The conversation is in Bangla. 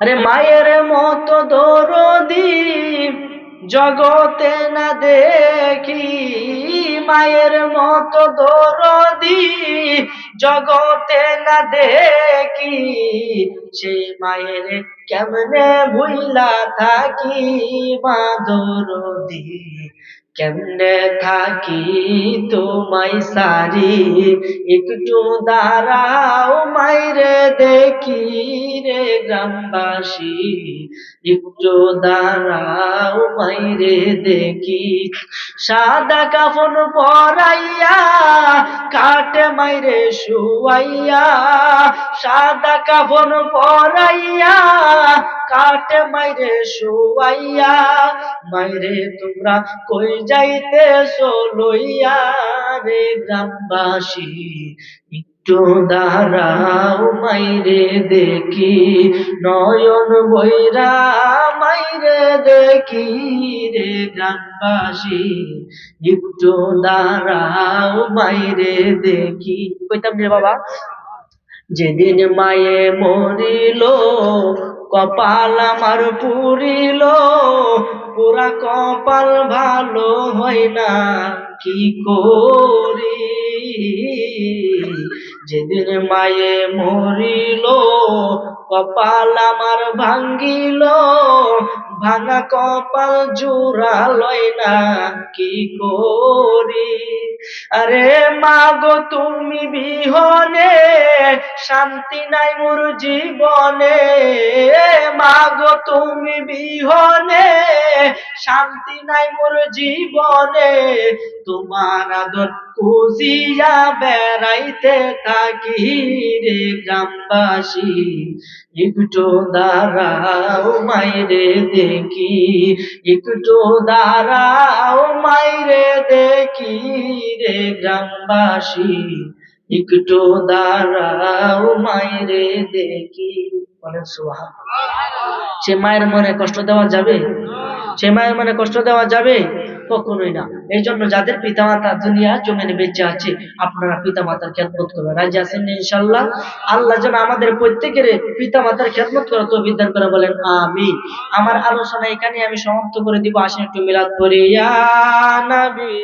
আরে মায়ের মতো দরদি জগতে না দেখি। মায়ের মতো দরদি জগতে না দেখি। সে মায়ের কেমনে ভুইলা থাকি মা দরদি, কেমনে থাকি তোমায় সারি, একটু দাঁড়াও মাইরে দেখি রে গ্রামবাসী, একটু দাঁড়াও মাইরে দেখি। সাদা কাফন পরাইয়া, কাটে মাইরে শুয়াইয়া, সাদা কাফন পরাইয়া, কাটে মাইরে শুয়াইয়া, মাইরে তোমরা কই যাইতে লইয়া রে গ্রামবাসী? একটু দাঁড়াও মাইরে দেখি, নয়ন বৈরা মাইরে দেখি রে গ্রামবাসী। একটু দাঁড়াও মাইরে দেখি। কইতাম রে বাবা যেদিন মায়ে মরিল কপাল আমার পুরিল। পুরা কপাল ভালো হয় না কি করি? যেদিন মায়ে মরিল, কপাল আমার ভাঙ্গিল, ভাঙা কপাল জোড়া লয় না, কি করি? আরে মাগো তুমি বিহনে, শান্তি নাই মোর জীবনে। মাগো তুমি বিহনে, শান্তি নাই মোর জীবনে। তোমার আদর খুঁজিয়া বেড়াইতে থাকি। রে গ্রামবাসী একটু দাঁড়াও মাইরে দেখি একটু দাঁড়াও মাইরে দেখি রে গ্রামবাসী একটু দাঁড়াও মাইরে দেখি। বলেন সুবহান সে মায়ের মনে কষ্ট দেওয়া যাবে? সে মায়ের মনে কষ্ট দেওয়া যাবে? কখনোই না। এই জন্য যাদের পিতামাতা দুনিয়া জমিনে বেঁচে আছে, আপনারা পিতা পিতামাতার খেদমত করবেন। রাজি আছেন ইনশাল্লাহ আল্লাহ যেন আমাদের প্রত্যেকের পিতা মাতার খেদমত করা তো বিদ্যান করে বলেন আমি আমার আলোচনা এখানে আমি সমাপ্ত করে দিব। আসেন একটু মিলাদ করি ইয়া নবী